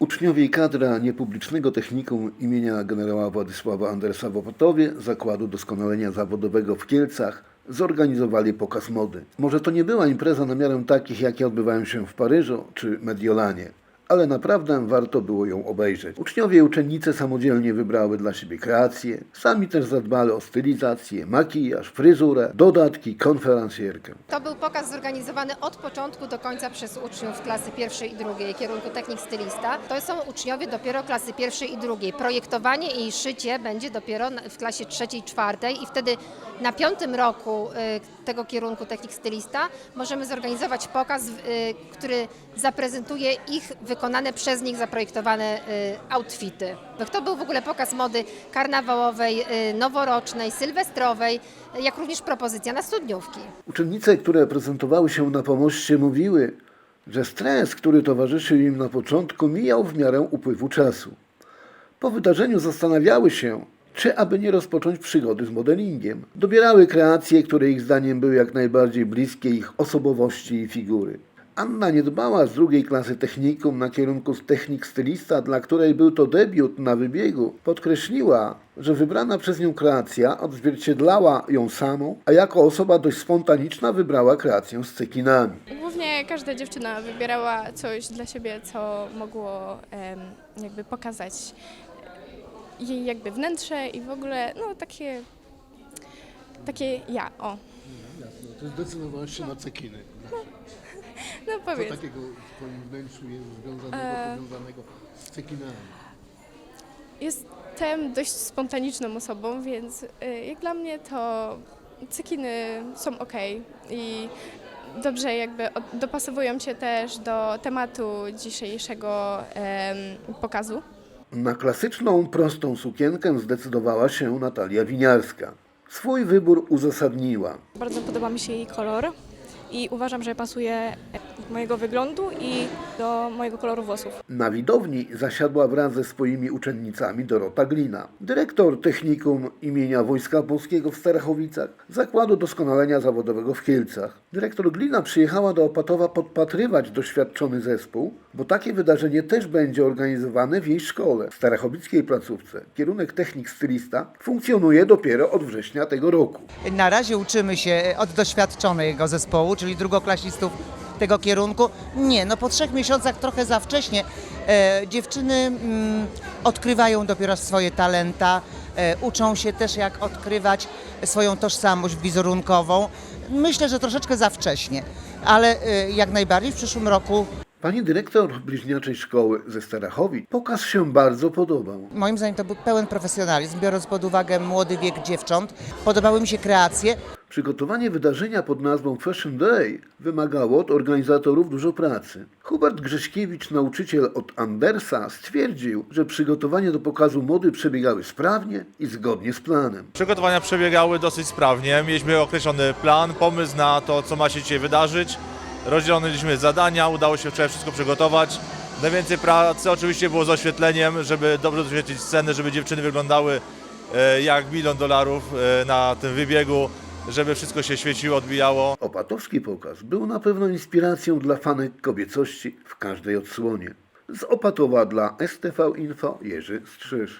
Uczniowie i kadra niepublicznego technikum imienia generała Władysława Andersa w Zakładu Doskonalenia Zawodowego w Kielcach zorganizowali pokaz mody. Może to nie była impreza na miarę takich, jakie odbywają się w Paryżu czy Mediolanie, ale naprawdę warto było ją obejrzeć. Uczniowie i uczennice samodzielnie wybrały dla siebie kreacje, sami też zadbali o stylizację, makijaż, fryzurę, dodatki, konferencjerkę. To był pokaz zorganizowany od początku do końca przez uczniów klasy pierwszej i drugiej kierunku technik stylista. To są uczniowie dopiero klasy pierwszej i drugiej. Projektowanie i szycie będzie dopiero w klasie trzeciej, czwartej i wtedy na piątym roku y, tego kierunku technik stylista możemy zorganizować pokaz, y, który zaprezentuje ich wykonane przez nich zaprojektowane y, outfity. To był w ogóle pokaz mody karnawałowej, y, noworocznej, sylwestrowej, y, jak również propozycja na studniówki. Uczennice, które prezentowały się na pomoście, mówiły, że stres, który towarzyszył im na początku, mijał w miarę upływu czasu. Po wydarzeniu zastanawiały się, czy aby nie rozpocząć przygody z modelingiem. Dobierały kreacje, które ich zdaniem były jak najbardziej bliskie ich osobowości i figury. Anna nie dbała z drugiej klasy technikum na kierunku z technik stylista, dla której był to debiut na wybiegu. Podkreśliła, że wybrana przez nią kreacja odzwierciedlała ją samą, a jako osoba dość spontaniczna wybrała kreację z cekinami. Głównie każda dziewczyna wybierała coś dla siebie, co mogło em, jakby pokazać jej jakby wnętrze i w ogóle no takie, takie ja, o, To zdecydowałaś się na cekiny. no powiedz. takiego w twoim wnętrzu jest związanego, E. powiązanego z cekinami? Jestem dość spontaniczną osobą, więc y, jak dla mnie to cekiny są ok i dobrze jakby dopasowują się też do tematu dzisiejszego em, pokazu. Na klasyczną, prostą sukienkę zdecydowała się Natalia Winiarska. Swój wybór uzasadniła. Bardzo podoba mi się jej kolor i uważam, że pasuje do mojego wyglądu i do mojego koloru włosów. Na widowni zasiadła wraz ze swoimi uczennicami Dorota Glina, dyrektor technikum imienia Wojska Polskiego w Starachowicach, Zakładu Doskonalenia Zawodowego w Kielcach. Dyrektor Glina przyjechała do Opatowa podpatrywać doświadczony zespół, bo takie wydarzenie też będzie organizowane w jej szkole, w Starachowickiej placówce. Kierunek technik stylista funkcjonuje dopiero od września tego roku. Na razie uczymy się od doświadczonego zespołu, czyli drugoklasistów tego kierunku. Nie, no po trzech miesiącach trochę za wcześnie. E, dziewczyny mm, odkrywają dopiero swoje talenta, e, uczą się też jak odkrywać swoją tożsamość wizerunkową. Myślę, że troszeczkę za wcześnie, ale e, jak najbardziej w przyszłym roku Pani dyrektor bliźniaczej szkoły ze Starachowic pokaz się bardzo podobał. moim zdaniem to był pełen profesjonalizm, biorąc pod uwagę młody wiek dziewcząt. Podobały mi się kreacje, Przygotowanie wydarzenia pod nazwą Fashion Day wymagało od organizatorów dużo pracy. Hubert Grześkiewicz, nauczyciel od Andersa, stwierdził, że przygotowania do pokazu mody przebiegały sprawnie i zgodnie z planem. Przygotowania przebiegały dosyć sprawnie. Mieliśmy określony plan, pomysł na to, co ma się dzisiaj wydarzyć. Rozdzieliliśmy zadania, udało się wczoraj wszystko przygotować. Najwięcej pracy oczywiście było z oświetleniem, żeby dobrze doświetlić sceny, żeby dziewczyny wyglądały e, jak milion dolarów e, na tym wybiegu, żeby wszystko się świeciło, odbijało. Opatowski pokaz był na pewno inspiracją dla fanek kobiecości w każdej odsłonie. Z Opatowa dla STV Info Jerzy Strzyż.